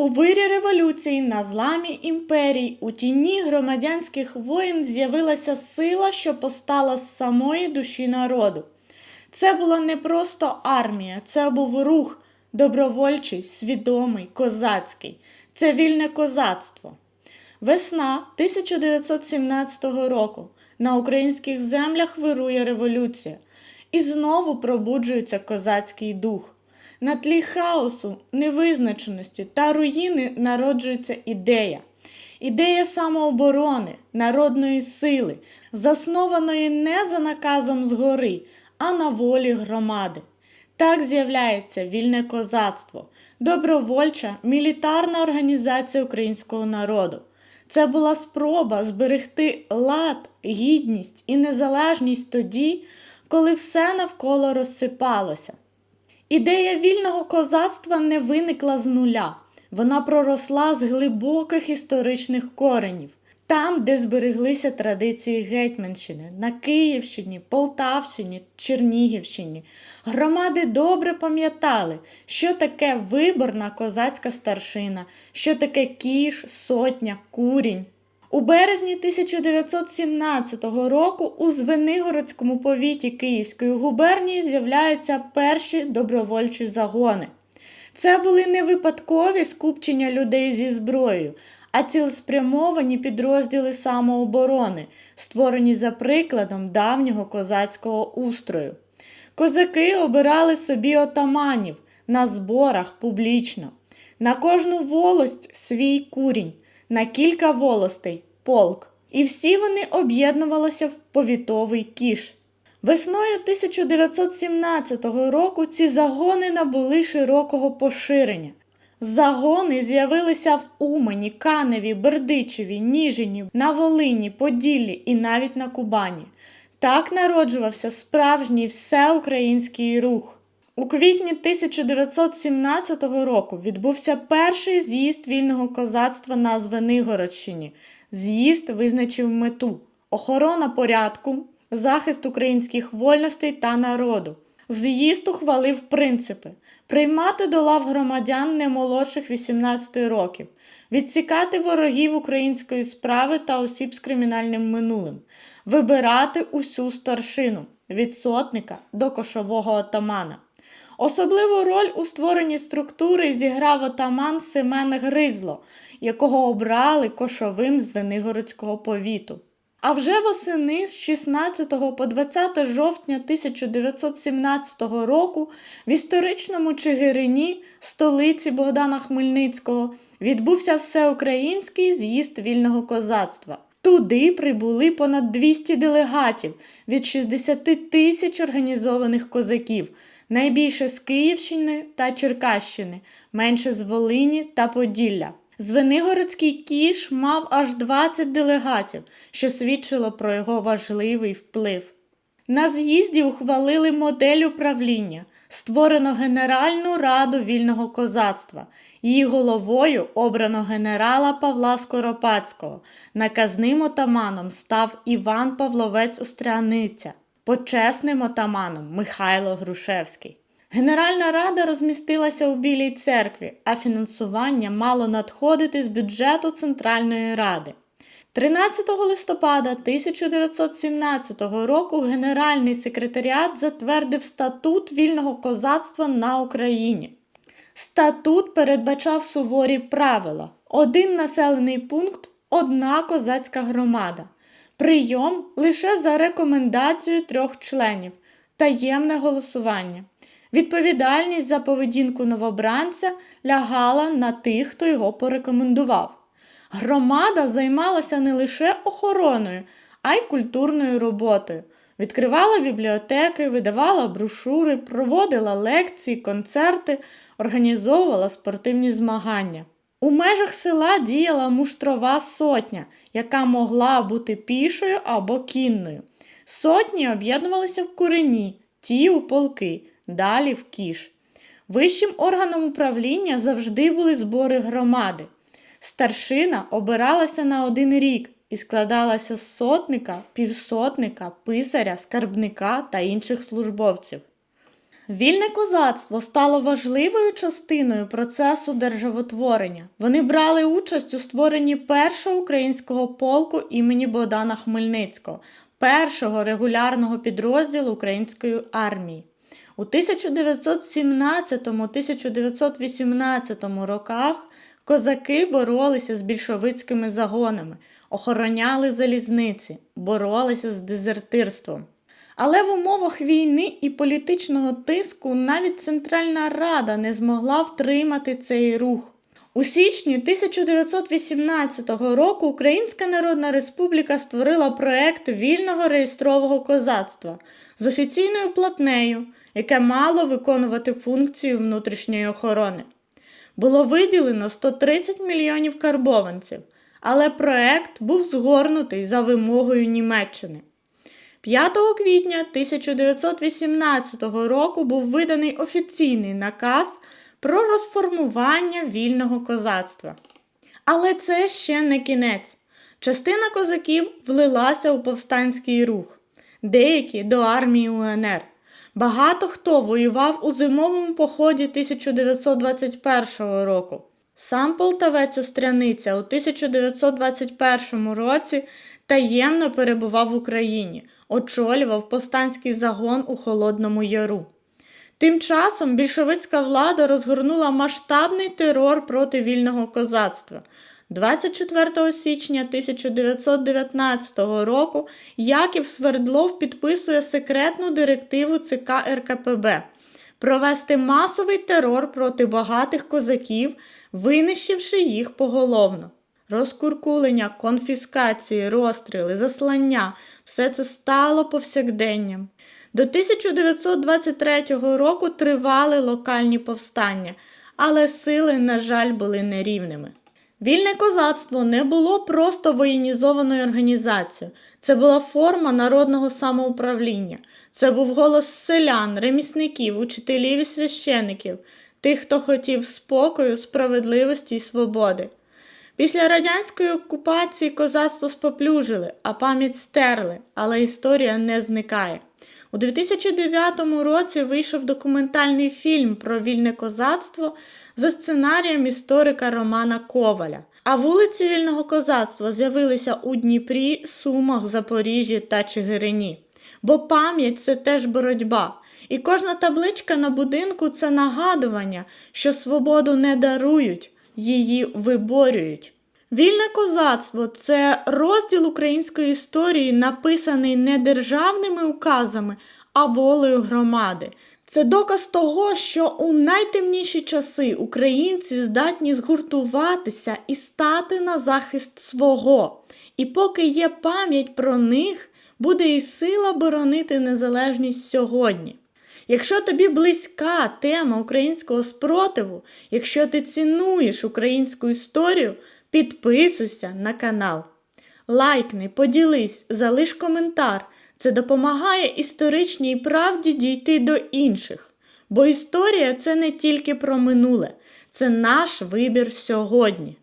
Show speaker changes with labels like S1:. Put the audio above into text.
S1: У вирі революції на зламі імперій у тіні громадянських воїн з'явилася сила, що постала з самої душі народу. Це була не просто армія, це був рух добровольчий, свідомий, козацький. Це вільне козацтво. Весна 1917 року на українських землях вирує революція, і знову пробуджується козацький дух. На тлі хаосу, невизначеності та руїни народжується ідея. Ідея самооборони, народної сили, заснованої не за наказом згори, а на волі громади. Так з'являється вільне козацтво, добровольча мілітарна організація українського народу. Це була спроба зберегти лад, гідність і незалежність тоді, коли все навколо розсипалося. Ідея вільного козацтва не виникла з нуля. Вона проросла з глибоких історичних коренів. Там, де збереглися традиції Гетьманщини, на Київщині, Полтавщині, Чернігівщині, громади добре пам'ятали, що таке виборна козацька старшина, що таке кіш, сотня, курінь. У березні 1917 року у Звенигородському повіті Київської губернії з'являються перші добровольчі загони. Це були не випадкові скупчення людей зі зброєю, а цілеспрямовані підрозділи самооборони, створені за прикладом давнього козацького устрою. Козаки обирали собі отаманів на зборах публічно. На кожну волость свій курінь, на кілька волостей полк. І всі вони об'єднувалися в повітовий кіш. Весною 1917 року ці загони набули широкого поширення. Загони з'явилися в Умані, Каневі, Бердичеві, Ніжині, на Волині, Поділлі і навіть на Кубані. Так народжувався справжній всеукраїнський рух. У квітні 1917 року відбувся перший з'їзд вільного козацтва на Звенигородщині. З'їзд визначив мету охорона порядку, захист українських вольностей та народу. З'їзд ухвалив принципи приймати до лав громадян не молодших 18 років, відсікати ворогів української справи та осіб з кримінальним минулим, вибирати усю старшину від сотника до кошового отамана. Особливу роль у створенні структури зіграв отаман Семен Гризло, якого обрали кошовим з Венигородського повіту. А вже восени з 16 по 20 жовтня 1917 року в історичному Чигирині, столиці Богдана Хмельницького, відбувся всеукраїнський з'їзд вільного козацтва. Туди прибули понад 200 делегатів від 60 тисяч організованих козаків, найбільше з Київщини та Черкащини, менше з Волині та Поділля. Звенигородський кіш мав аж 20 делегатів, що свідчило про його важливий вплив. На з'їзді ухвалили модель управління, створено Генеральну раду вільного козацтва. Її головою обрано генерала Павла Скоропадського. Наказним отаманом став Іван Павловець Остряниця, почесним отаманом Михайло Грушевський. Генеральна рада розмістилася у Білій церкві, а фінансування мало надходити з бюджету Центральної Ради. 13 листопада 1917 року Генеральний секретаріат затвердив статут вільного козацтва на Україні. Статут передбачав суворі правила: один населений пункт, одна козацька громада. Прийом лише за рекомендацією трьох членів, таємне голосування. Відповідальність за поведінку новобранця лягала на тих, хто його порекомендував. Громада займалася не лише охороною, а й культурною роботою. Відкривала бібліотеки, видавала брошури, проводила лекції, концерти, організовувала спортивні змагання. У межах села діяла муштрова сотня, яка могла бути пішою або кінною. Сотні об'єднувалися в курені, ті у полки далі в кіш. Вищим органом управління завжди були збори громади. Старшина обиралася на один рік і складалася з сотника, півсотника, писаря, скарбника та інших службовців. Вільне козацтво стало важливою частиною процесу державотворення. Вони брали участь у створенні першого українського полку імені Богдана Хмельницького, першого регулярного підрозділу української армії. У 1917-1918 роках козаки боролися з більшовицькими загонами, охороняли залізниці, боролися з дезертирством. Але в умовах війни і політичного тиску навіть Центральна Рада не змогла втримати цей рух. У січні 1918 року Українська Народна Республіка створила проект вільного реєстрового козацтва з офіційною платнею, яке мало виконувати функцію внутрішньої охорони. Було виділено 130 мільйонів карбованців, але проект був згорнутий за вимогою Німеччини. 5 квітня 1918 року був виданий офіційний наказ про розформування вільного козацтва. Але це ще не кінець. Частина козаків влилася у повстанський рух, деякі до армії УНР. Багато хто воював у зимовому поході 1921 року. Сам полтавець Остряниця у 1921 році таємно перебував в Україні, очолював повстанський загон у Холодному Яру. Тим часом більшовицька влада розгорнула масштабний терор проти вільного козацтва. 24 січня 1919 року Яків Свердлов підписує секретну директиву ЦК РКПБ провести масовий терор проти багатих козаків, винищивши їх поголовно. Розкуркулення, конфіскації, розстріли, заслання все це стало повсякденням. До 1923 року тривали локальні повстання, але сили, на жаль, були нерівними. Вільне козацтво не було просто воєнізованою організацією, це була форма народного самоуправління. Це був голос селян, ремісників, учителів і священиків, тих, хто хотів спокою, справедливості і свободи. Після радянської окупації козацтво споплюжили, а пам'ять стерли, але історія не зникає. У 2009 році вийшов документальний фільм про вільне козацтво за сценарієм історика Романа Коваля. А вулиці вільного козацтва з'явилися у Дніпрі, Сумах, Запоріжжі та Чигирині. Бо пам'ять це теж боротьба. І кожна табличка на будинку це нагадування, що свободу не дарують, її виборюють. Вільне козацтво це розділ української історії, написаний не державними указами, а волею громади. Це доказ того, що у найтемніші часи українці здатні згуртуватися і стати на захист свого. І поки є пам'ять про них, буде і сила боронити незалежність сьогодні. Якщо тобі близька тема українського спротиву, якщо ти цінуєш українську історію, підписуйся на канал. Лайкни, поділись, залиш коментар. Це допомагає історичній правді дійти до інших. Бо історія це не тільки про минуле, це наш вибір сьогодні.